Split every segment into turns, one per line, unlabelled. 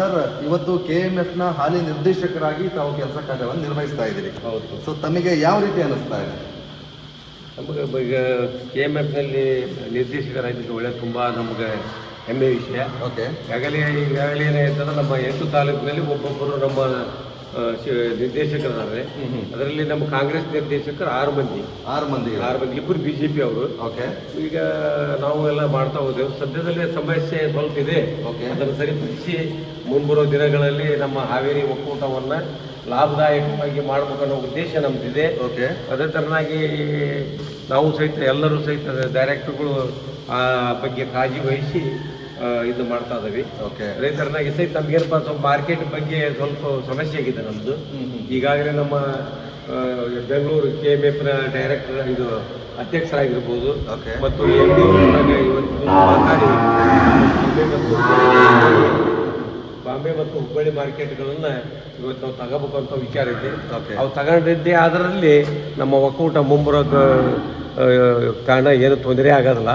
Sir ಇವತ್ತು K M ಎಫ್ನ ಹಾಲಿ ನಿರ್ದೇಶಕರಾಗಿ ತಾವು ಕೆಲಸ ಕಾರ್ಯವನ್ನು ನಿರ್ವಹಿಸ್ತಾ ಇದ್ದೀರಿ.
ಹೌದು.
ಸೊ ತಮಗೆ ಯಾವ ರೀತಿ ಅನಿಸ್ತಾ ಇದೆ?
ನಮಗೆ ಈಗ ಕೆ ಎಂ ಎಫ್ನಲ್ಲಿ ನಿರ್ದೇಶಕರಾಗಿದ್ದು ಒಳ್ಳೆ ತುಂಬ ನಮಗೆ ಹೆಮ್ಮೆ ವಿಷಯ.
ಓಕೆ
ಈಗಾಗಲೇ ಈಗಾಗಲೇ ಏನಾಯ್ತಂದ್ರೆ ನಮ್ಮ ಎಂಟು ತಾಲೂಕಿನಲ್ಲಿ ಒಬ್ಬೊಬ್ಬರು ನಮ್ಮ ನಿರ್ದೇಶಕರಿದ್ದಾರೆ ಅದರಲ್ಲಿ ನಮ್ಮ ಕಾಂಗ್ರೆಸ್ ನಿರ್ದೇಶಕರು ಆರು ಮಂದಿ.
ಆರು ಮಂದಿ
ಆರು ಮಂದಿ. ಇಬ್ಬರು ಬಿ ಜೆ ಪಿ ಅವರು.
ಓಕೆ.
ಈಗ ನಾವು ಎಲ್ಲ ಮಾಡ್ತಾ ಹೋದೆವು. ಸದ್ಯದಲ್ಲೇ ಸಮಸ್ಯೆ ಸ್ವಲ್ಪ ಇದೆ. ಅದನ್ನು ಸರಿಪಡಿಸಿ ಮುಂಬರುವ ದಿನಗಳಲ್ಲಿ ನಮ್ಮ ಹಾವೇರಿ ಒಕ್ಕೂಟವನ್ನು ಲಾಭದಾಯಕವಾಗಿ ಮಾಡಬೇಕನ್ನೋ ಉದ್ದೇಶ ನಮ್ದಿದೆ.
ಓಕೆ.
ಅದೇ ಥರನಾಗಿ ನಾವು ಸಹಿತ ಎಲ್ಲರೂ ಸಹಿತ ಡೈರೆಕ್ಟರ್ಗಳು ಆ ಬಗ್ಗೆ ಕಾಳಜಿ ವಹಿಸಿ ಇದು ಮಾಡ್ತಾ ಇದ್ದೀವಿ. ಥರನಾಗಿ ಸಹಿತ ನಮ್ಗೇನಪ್ಪ ಸ್ವಲ್ಪ ಮಾರ್ಕೆಟ್ ಬಗ್ಗೆ ಸ್ವಲ್ಪ ಸಮಸ್ಯೆ ಆಗಿದೆ ನಮ್ಮದು ಈಗಾಗಲೇ ನಮ್ಮ ಬೆಂಗಳೂರು ಕೆ ಎಂ ಎಫ್ನ ಡೈರೆಕ್ಟರ್ ಇದು ಅಧ್ಯಕ್ಷರಾಗಿರ್ಬೋದು. ಮತ್ತು ಡಿ ಇವತ್ತು ಬಾಂಬೆ ಮತ್ತು ಬಾಂಬೆ ಮತ್ತು ಹುಬ್ಬಳ್ಳಿ ಮಾರ್ಕೆಟ್ಗಳನ್ನ ಇವತ್ತು ನಾವು ತಗೋಬೇಕು ಅಂತ ವಿಚಾರ
ಇದೆ.
ಅವು ತಗೊಂಡಿದ್ದೆ ಅದರಲ್ಲಿ ನಮ್ಮ ಒಕ್ಕೂಟ ಮುಂಬರೋ ಕಾರಣ ಏನು ತೊಂದರೆ ಆಗೋದಿಲ್ಲ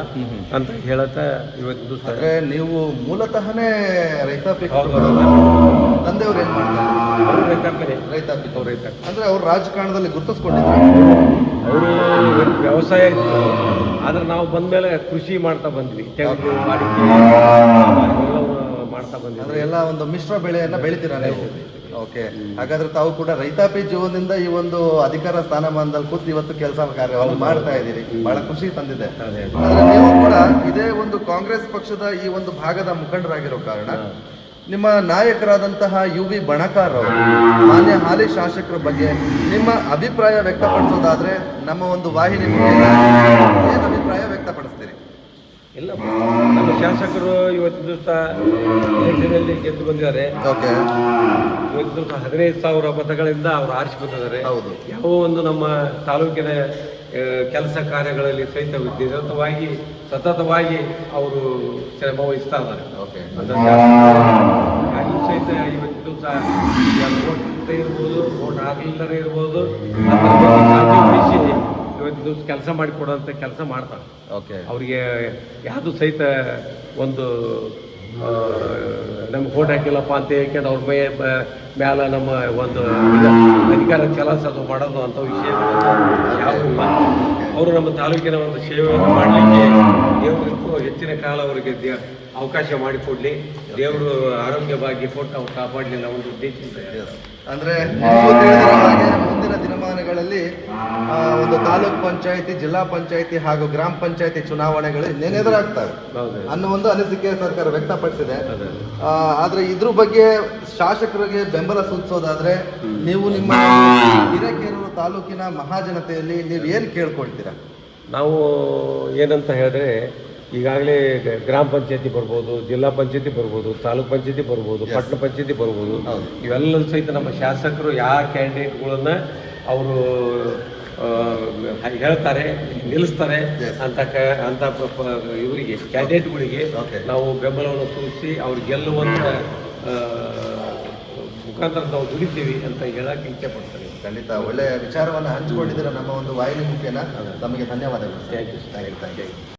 ಅಂತ ಹೇಳತ್ತ ಇವತ್ತು ದಿವಸ
ಅಂದ್ರೆ ನೀವು ಮೂಲತಃನೇ ರೈತಾಪಿ. ತಂದೆಯವ್ರು ಏನ್ ಮಾಡ್ತಾರೆ? ರೈತಾಪಿ
ಅವ್ರು ರೈತ
ಅಂದ್ರೆ ಅವ್ರು ರಾಜಕಾರಣದಲ್ಲಿ ಗುರುತಿಸ್ಕೊಂಡಿದ್ದಾರೆ
ಅವರು ವ್ಯವಸಾಯ ಇತ್ತು ಆದ್ರೆ ನಾವು ಬಂದ್ಮೇಲೆ ಕೃಷಿ ಮಾಡ್ತಾ ಬಂದ್ವಿ. ತೆಂಗು ಅಡಿಕೆ ಮಾಡ್ತಾ ಬಂದ್ವಿ
ಅಂದ್ರೆ ಎಲ್ಲ ಒಂದು ಮಿಶ್ರ ಬೆಳೆಯನ್ನ ಬೆಳಿತೀರ ನೀವು? ಓಕೆ. ಹಾಗಾದ್ರೆ ತಾವು ಕೂಡ ರೈತಾಪಿ ಜೀವನದಿಂದ ಈ ಒಂದು ಅಧಿಕಾರ ಸ್ಥಾನಮಾನದಲ್ಲಿ ಕೂತು ಇವತ್ತು ಕೆಲಸ ಕಾರ್ಯವನ್ನು ಮಾಡ್ತಾ ಇದ್ದೀರಿ. ಬಹಳ ಖುಷಿ ತಂದಿದೆ. ಆದ್ರೆ ನೀವು ಕೂಡ ಇದೇ ಒಂದು ಕಾಂಗ್ರೆಸ್ ಪಕ್ಷದ ಈ ಒಂದು ಭಾಗದ ಮುಖಂಡರಾಗಿರೋ ಕಾರಣ ನಿಮ್ಮ ನಾಯಕರಾದಂತಹ ಯು ವಿ ಬಣಕಾರ್ ಅವರು ಮಾನ್ಯ ಹಾಲಿ ಶಾಸಕರ ಬಗ್ಗೆ ನಿಮ್ಮ ಅಭಿಪ್ರಾಯ ವ್ಯಕ್ತಪಡಿಸೋದಾದ್ರೆ ನಮ್ಮ ಒಂದು ವಾಹಿನಿ ಅಭಿಪ್ರಾಯ ವ್ಯಕ್ತಪಡಿಸ್ತೀರಿ?
ಇಲ್ಲ. ಶಾಸಕರು ಇವತ್ತು ದಿವಸ ಎಲೆಕ್ಷನಲ್ಲಿ ಗೆದ್ದು ಬಂದಿದ್ದಾರೆ.
ಓಕೆ.
ಇವತ್ತು ದಿವಸ ಹದಿನೈದು ಸಾವಿರ ಮತಗಳಿಂದ ಅವರು ಆರಿಸಿ ಬಂದಿದ್ದಾರೆ.
ಹೌದು.
ಯಾವ ಒಂದು ನಮ್ಮ ತಾಲೂಕಿನ ಕೆಲಸ ಕಾರ್ಯಗಳಲ್ಲಿ ಸಹಿತ ನಿರಂತರವಾಗಿ ಸತತವಾಗಿ ಅವರು ಶ್ರಮ ವಹಿಸ್ತಾ ಇದ್ದಾರೆ.
ಓಕೆ.
ಸಹಿತ ಇವತ್ತು ದಿವಸ ಇರ್ಬೋದು ಓಟ್ ಆಗಲಿಲ್ಲದೇ ಇರ್ಬೋದು ದಿವಸ ಕೆಲಸ ಮಾಡಿಕೊಡುವಂಥ ಕೆಲಸ ಮಾಡ್ತಾರೆ
ಓಕೆ
ಅವರಿಗೆ ಯಾವುದು ಸಹಿತ ಒಂದು ನಮ್ಗೆ ಓಟ್ ಹಾಕಿಲ್ಲಪ್ಪ ಅಂತ ಹೇಳ್ಕೊಂಡು ಅವ್ರ ಮೇ ಮ್ಯಾಲ ನಮ್ಮ ಒಂದು ಅಧಿಕಾರ ಚಲಾಯಿಸೋದು ಮಾಡೋದು ಅಂತ ವಿಷಯ. ಯಾವುದೂ ಅವರು ನಮ್ಮ ತಾಲೂಕಿನ ಒಂದು ಸೇವೆಯನ್ನು ಮಾಡಲಿಕ್ಕೆ ದೇವರಿಗೂ ಹೆಚ್ಚಿನ ಕಾಲ ಅವರಿಗೆ ದೇ- ಅವಕಾಶ ಮಾಡಿಕೊಡ್ಲಿ ದೇವರು ಆರೋಗ್ಯವಾಗಿ ಫೋಟೋ ಕೊಟ್ಟು ಅವ್ರು ಕಾಪಾಡಲಿ ಒಂದು
ಉದ್ದೇಶ ಅಂದ್ರೆ ದಿನಮಾನಗಳಲ್ಲಿ ಒಂದು ತಾಲೂಕ್ ಪಂಚಾಯತಿ ಜಿಲ್ಲಾ ಪಂಚಾಯತಿ ಹಾಗೂ ಗ್ರಾಮ ಪಂಚಾಯತಿ ಚುನಾವಣೆಗಳು ಇನ್ನೇನು ಎದುರಾಗ್ತವೆ
ಹೌದು.
ಅನ್ನೋ ಒಂದು ಅನಿಸಿಕೆ ಸರ್ಕಾರ ವ್ಯಕ್ತಪಡಿಸಿದೆ. ಆದ್ರೆ ಇದ್ರ ಬಗ್ಗೆ ಶಾಸಕರಿಗೆ ಬೆಂಬಲ ಸೂಚಿಸೋದಾದ್ರೆ ನೀವು ನಿಮ್ಮ ಹಿರೇಕೆರೂರು ತಾಲೂಕಿನ ಮಹಾಜನತೆಯಲ್ಲಿ ನೀವು ಏನ್ ಕೇಳ್ಕೊಳ್ತೀರಾ?
ನಾವು ಏನಂತ ಹೇಳಿದ್ರೆ ಈಗಾಗಲೇ ಗ್ರಾಮ ಪಂಚಾಯತಿ ಬರ್ಬೋದು ಜಿಲ್ಲಾ ಪಂಚಾಯತಿ ಬರ್ಬೋದು ತಾಲೂಕ್ ಪಂಚಾಯತಿ ಬರ್ಬೋದು ಪಟ್ಟಣ ಪಂಚಾಯತಿ ಬರ್ಬೋದು. ಇವೆಲ್ಲ ಸಹಿತ ನಮ್ಮ ಶಾಸಕರು ಯಾವ ಕ್ಯಾಂಡಿಡೇಟ್ಗಳನ್ನ ಅವರು ಹೇಳ್ತಾರೆ ನಿಲ್ಲಿಸ್ತಾರೆ ಅಂತ ಕ ಅಂತ ಇವರಿಗೆ ಕ್ಯಾಂಡಿಡೇಟ್ಗಳಿಗೆ. ನಾವು ಬೆಂಬಲವನ್ನು ಸೂಚಿಸಿ ಅವ್ರು ಗೆಲ್ಲುವಂತ ಆ, ಮುಖಾಂತರ ನಾವು ದುಡಿತೀವಿ ಅಂತ ಹೇಳಕ್ಕೆ ಇಚ್ಛೆ ಪಡ್ತಾರೆ.
ಖಂಡಿತ. ಒಳ್ಳೆಯ ವಿಚಾರವನ್ನು ಹಂಚಿಕೊಂಡಿದ್ದೀರ ನಮ್ಮ ಒಂದು ವಾಹಿನಿ ಮುಖ್ಯನ ತಮಗೆ ಧನ್ಯವಾದಗಳು. Thank you thank you